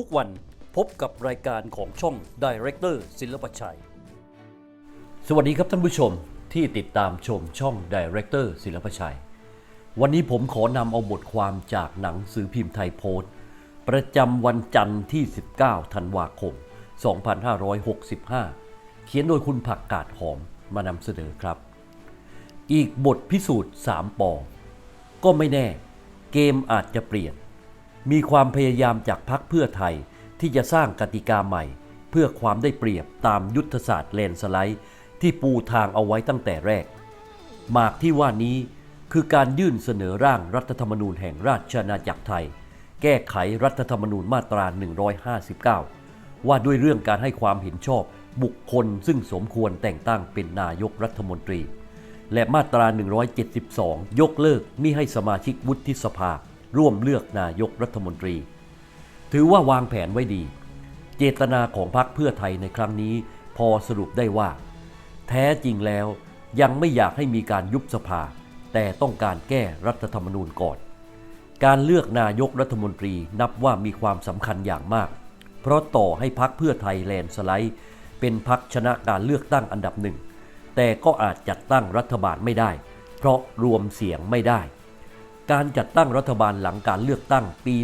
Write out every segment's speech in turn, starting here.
ทุกวันพบกับรายการของช่อง Director ศิลปชัย สวัสดีครับท่านผู้ชมที่ติดตามชมช่อง Director ศิลปชัย วันนี้ผมขอนำเอาบทความจากหนังสือพิมพ์ไทยโพสต์ ประจำวันจันทร์ที่ 19 ธันวาคม 2565 เขียนโดยคุณผักกาดหอมมานำเสนอครับ อีกบทพิสูจน์ 3ปอก็ไม่แน่ เกมอาจจะเปลี่ยน มีความพยายามจากพักเพื่อไทยที่จะสร้างกติกาใหม่ เพื่อความได้เปรียบตามยุทธศาสตร์แลนสไลด์ ที่ปูทางเอาไว้ตั้งแต่แรก หมากที่ว่านี้คือการยื่นเสนอร่างรัฐธรรมนูญแห่งราชอาณาจักรไทย แก้ไขรัฐธรรมนูญมาตรา 159 ว่าด้วยเรื่องการให้ความเห็นชอบบุคคลซึ่งสมควรแต่งตั้งเป็นนายกรัฐมนตรี และมาตรา 172 ยกเลิกมิให้สมาชิกวุฒิสภา ร่วมเลือกนายกรัฐมนตรี ถือว่าวางแผนไว้ดี เจตนาของพรรคเพื่อไทยในครั้งนี้พอสรุปได้ว่า แท้จริงแล้วยังไม่อยากให้มีการยุบสภา แต่ต้องการแก้รัฐธรรมนูญก่อน การเลือกนายกรัฐมนตรีนับว่ามีความสำคัญอย่างมาก เพราะต่อให้พักเพื่อไทยแลนด์สไลด์ เป็นพักชนะการเลือกตั้งอันดับหนึ่ง แต่ก็อาจจัดตั้งรัฐบาลไม่ได้ เพราะรวมเสียงไม่ได้ การจัดตั้งรัฐบาลหลังการเลือกตั้งปี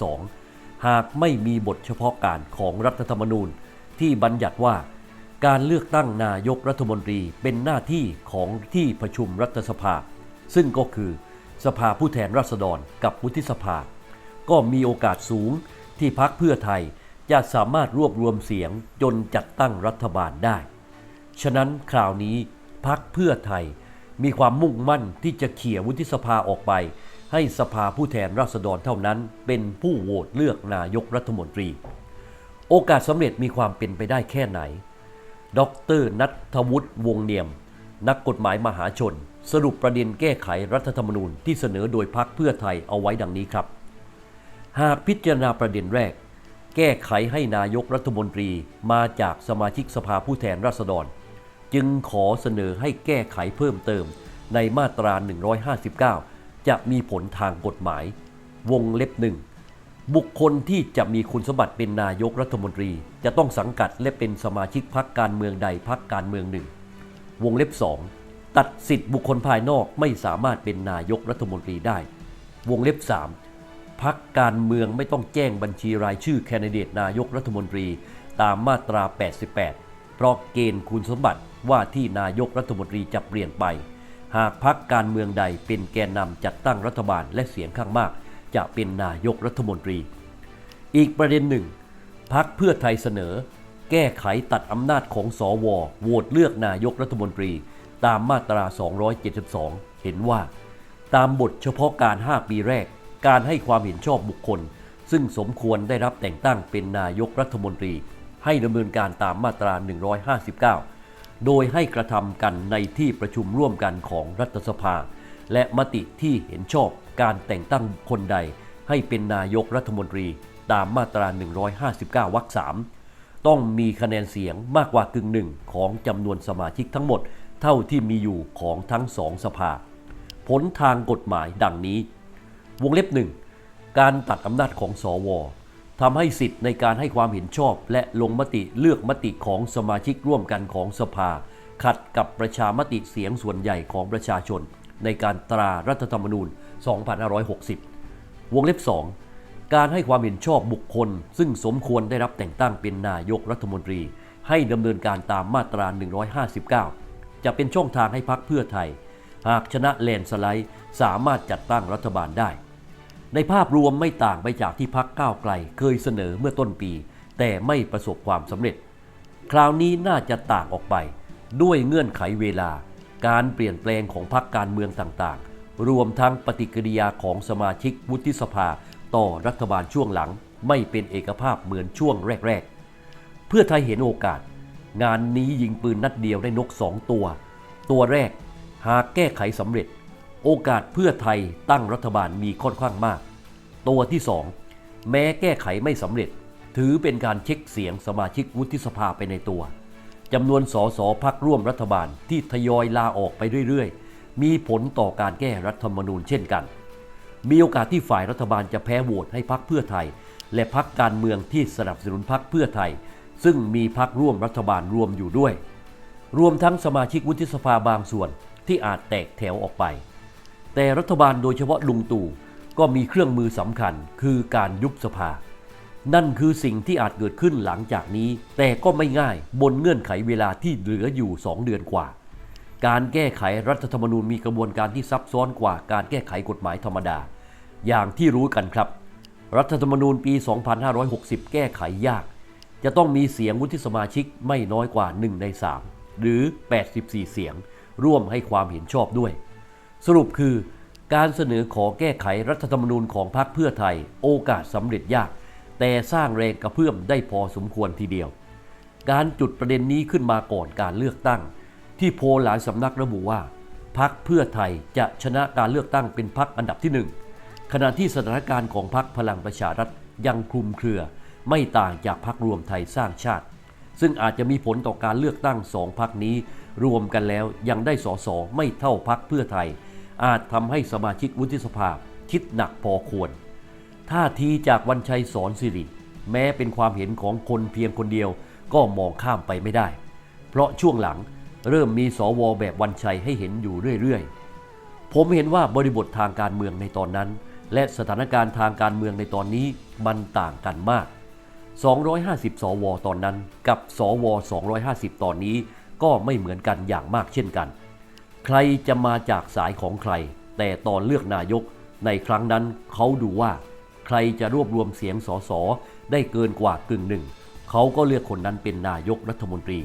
2562 หากไม่มีบทเฉพาะการของรัฐธรรมนูญ ที่บัญญัติว่า การเลือกตั้งนายกรัฐมนตรีเป็นหน้าที่ของที่ประชุมรัฐสภา ซึ่งก็คือสภาผู้แทนราษฎรกับวุฒิสภา ก็มีโอกาสสูงที่พักเพื่อไทยจะสามารถรวบรวมเสียงจนจัดตั้งรัฐบาลได้ ฉะนั้นคราวนี้พักเพื่อไทย มีความมุ่งมั่นที่จะเขี่ยวุฒิสภาออกไป ให้สภาผู้แทนราษฎรเท่านั้น เป็นผู้โหวตเลือกนายกรัฐมนตรี โอกาสสำเร็จมีความเป็นไปได้แค่ไหน ดรนัทวุฒิวงเนียม นักกฎหมายมหาชน สรุปประเด็นแก้ไขรัฐธรรมนูญที่เสนอโดยพักเพื่อไทยเอาไว้ดังนี้ครับ หากพิจารณาประเด็นแรก แก้ไขให้นายกรัฐมนตรีมาจากสมาชิกสภาผู้แทนราษฎร จึงขอเสนอให้แก้ไขเพิ่มเติมในมาตรา 159 จะมีผลทางกฎหมาย วงเล็บหนึ่งบุคคลที่จะมีคุณสมบัติเป็นนายกรัฐมนตรี จะต้องสังกัดและเป็นสมาชิกพรรคการเมืองใดพรรคการเมืองหนึ่ง วงเล็บ 2 ตัดสิทธิบุคคลภายนอกไม่สามารถเป็นนายกรัฐมนตรีได้ วงเล็บ 3พักการเมืองไม่ต้องแจ้งบัญชีรายชื่อแคนดิเดตนายกรัฐมนตรี ตามมาตรา 88 เพราะเกณฑ์คุณสมบัติว่าที่นายกรัฐมนตรีจะเปลี่ยนไป หากพักการเมืองใดเป็นแกนนำจัดตั้งรัฐบาลและเสียงข้างมาก จะเป็นนายกรัฐมนตรี อีกประเด็นหนึ่งพักเพื่อไทยเสนอ แก้ไขตัดอำนาจของสอวโหวตเลือกนายกรัฐมนตรี ตามมาตรา 272 เห็นว่า ตามบทเฉพาะการ 5 ปีแรก การให้ความเห็นชอบบุคคล ซึ่งสมควรได้รับแต่งตั้งเป็นนายกรัฐมนตรี ให้ดำเนินการตามมาตรา 159 โดยให้กระทำกันในที่ประชุมร่วมกันของรัฐสภา และมติที่เห็นชอบการแต่งตั้งคคลใด ให้เป็นนายกรัฐมนตรีตามมาตรา 159 วรรคสามต้องมีคะแนนเสียงมากกว่ากึ่งหนึ่งของจำนวนสมาชิกทั้งหมด เท่าที่มีอยู่ของทั้งสองสภา ผลทางกฎหมายดังนี้ วงเล็บหนึ่งการตัดอำนาจของสว ทำให้สิทธิ์ในการให้ความเห็นชอบ และลงมติเลือกมติของสมาชิกร่วมกันของสภา ขัดกับประชามติเสียงส่วนใหญ่ของประชาชน ในการตรารัฐธรรมนูญ 2560 วงเล็บ 2 การให้ความเห็นชอบบุคคล ซึ่งสมควรได้รับแต่งตั้งเป็นนายกรัฐมนตรี ให้ดำเนินการตามมาตรา 159 จะเป็นช่องทางให้พักเพื่อไทย หากชนะแลนสไลด์สามารถจัดตั้งรัฐบาลได้ ในภาพรวมไม่ต่างไปจากที่พักก้าวไกลเคยเสนอเมื่อต้นปี แต่ไม่ประสบความสำเร็จ คราวนี้น่าจะต่างออกไป ด้วยเงื่อนไขเวลา การเปลี่ยนแปลงของพรรคการเมืองต่างๆ รวมทั้งปฏิกิริยาของสมาชิกวุฒิสภา ต่อรัฐบาลช่วงหลัง ไม่เป็นเอกภาพเหมือนช่วงแรก ๆ เพื่อไทยเห็นโอกาส งานนี้ยิงปืนนัดเดียวได้นกสองตัว ตัวแรกหากแก้ไขสำเร็จ โอกาสเพื่อไทยตั้งรัฐบาลมีค่อนข้างมาก ตัวที่สองแม้แก้ไขไม่สำเร็จ ถือเป็นการเช็คเสียงสมาชิกวุฒิสภาไปในตัวจำนวนสสพักร่วมรัฐบาลที่ทยอยลาออกไปเรื่อยๆ มีผลต่อการแก้รัฐธรรมนูญเช่นกัน มีโอกาสที่ฝ่ายรัฐบาลจะแพ้โหวตให้พักเพื่อไทย และพักการเมืองที่สนับสนุนพักเพื่อไทย ซึ่งมีพักร่วมรัฐบาลรวมอยู่ด้วย รวมทั้งสมาชิกวุฒิสภาบางส่วนที่อาจแตกแถวออกไป แต่รัฐบาลโดยเฉพาะลุงตู่ก็มีเครื่องมือสำคัญคือการยุบสภา นั่นคือสิ่งที่อาจเกิดขึ้นหลังจากนี้ แต่ก็ไม่ง่ายบนเงื่อนไขเวลาที่เหลืออยู่ 2 เดือนกว่า การแก้ไขรัฐธรรมนูญมีกระบวนการที่ซับซ้อนกว่าการแก้ไขกฎหมายธรรมดา อย่างที่รู้กันครับ รัฐธรรมนูญปี 2560 แก้ไขยาก จะต้องมีเสียงวุฒิสมาชิกไม่น้อยกว่า 1 ใน 3 หรือ 84 เสียง ร่วมให้ความเห็นชอบด้วย สรุปคือการเสนอขอแก้ไขรัฐธรรมนูญของพรรคเพื่อไทย โอกาสสำเร็จยาก แต่สร้างแรงกระเพื่อมได้พอสมควรทีเดียว การจุดประเด็นนี้ขึ้นมาก่อนการเลือกตั้ง ที่โพลหลายสำนักระบุว่าพรรคเพื่อไทยจะชนะการเลือกตั้งเป็นพรรคอันดับที่หนึ่งขณะที่สถานการณ์ของพรรคพลังประชารัฐยังคลุมเครือ ไม่ต่างจากพรรครวมไทยสร้างชาติ ซึ่งอาจจะมีผลต่อการเลือกตั้งสองพรรคนี้ รวมกันแล้วยังได้สสไม่เท่าพรรคเพื่อไทย อาจทำให้สมาชิกวุฒิสภาคิดหนักพอควร ท่าทีจากวันชัยสอนสิริ แม้เป็นความเห็นของคนเพียงคนเดียวก็มองข้ามไปไม่ได้ เพราะช่วงหลังเริ่มมีสวแบบวันชัยให้เห็นอยู่เรื่อยๆ ผมเห็นว่าบริบททางการเมืองในตอนนั้น และสถานการณ์ทางการเมืองในตอนนี้มันต่างกันมาก 250 สว ตอนนั้นกับสว 250 ตอนนี้ก็ไม่เหมือนกันอย่างมากเช่นกัน ใครจะมาจากสายของใคร แต่ตอนเลือกนายกในครั้งนั้นเขาดูว่า ใครจะรวบรวมเสียงสสได้เกินกว่ากึ่งหนึ่งเขาก็เลือกคนนั้นเป็นนายกรัฐมนตรี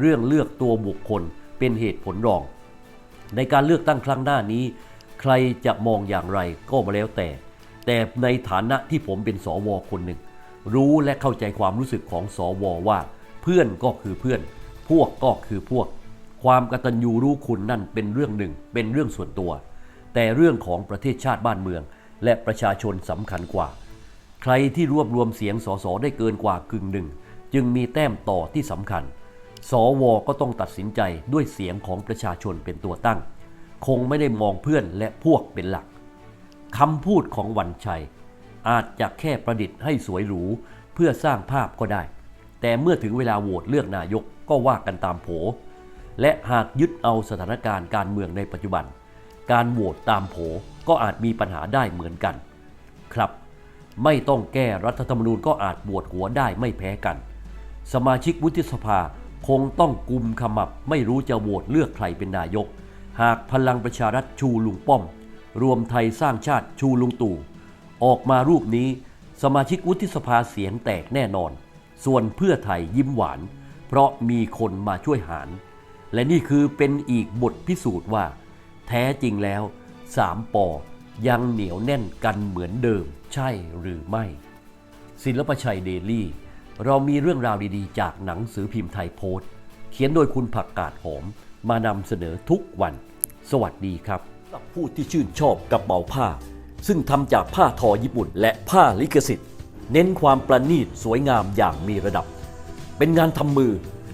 เรื่องเลือกตัวบุคคลเป็นเหตุผลรอง ในการเลือกตั้งครั้งหน้านี้ ใครจะมองอย่างไรก็มาแล้วแต่ แต่ในฐานะที่ผมเป็นสวคนหนึ่ง รู้และเข้าใจความรู้สึกของสวว่า เพื่อนก็คือเพื่อน พวกก็คือพวก ความกตัญญูรู้คุณนั่นเป็นเรื่องหนึ่ง เป็นเรื่องส่วนตัว แต่เรื่องของประเทศชาติบ้านเมือง และประชาชนสำคัญกว่า ใครที่รวบรวมเสียงสสได้เกินกว่ากึ่งหนึ่ง จึงมีแต้มต่อที่สำคัญ สวก็ต้องตัดสินใจด้วยเสียงของประชาชนเป็นตัวตั้ง คงไม่ได้มองเพื่อนและพวกเป็นหลักคำพูดของวันชัย อาจจะแค่ประดิษฐ์ให้สวยหรูเพื่อสร้างภาพก็ได้ แต่เมื่อถึงเวลาโหวตเลือกนายกก็ว่ากันตามโผ และหากยึดเอาสถานการณ์การเมืองในปัจจุบัน การโหวตตามโผก็อาจมีปัญหาได้เหมือนกัน ครับ ไม่ต้องแก้รัฐธรรมนูญก็อาจบวชหัวได้ไม่แพ้กัน สมาชิกวุฒิสภาคงต้องกุมขมับไม่รู้จะโหวตเลือกใครเป็นนายก หากพลังประชารัฐชูลุงป้อม รวมไทยสร้างชาติชูลุงตู่ออกมารูปนี้สมาชิกวุฒิสภาเสียงแตกแน่นอน ส่วนเพื่อไทยยิ้มหวาน เพราะมีคนมาช่วยหาร และนี่คือเป็นอีกบทพิสูจน์ว่า แท้จริงแล้วสามปอยังเหนียวแน่นกันเหมือนเดิมใช่หรือไม่ ศิลปชัยเดลี่ เรามีเรื่องราวดีๆ จากหนังสือพิมพ์ไทยโพสต์ เขียนโดยคุณผักกาดหอม มานำเสนอทุกวัน สวัสดีครับสำหรับผู้ที่ชื่นชอบกระเป๋าผ้า ซึ่งทำจากผ้าทอญี่ปุ่น และผ้าลิขสิทธิ์ เน้นความประณีตสวยงามอย่างมีระดับ เป็นงานทำมือ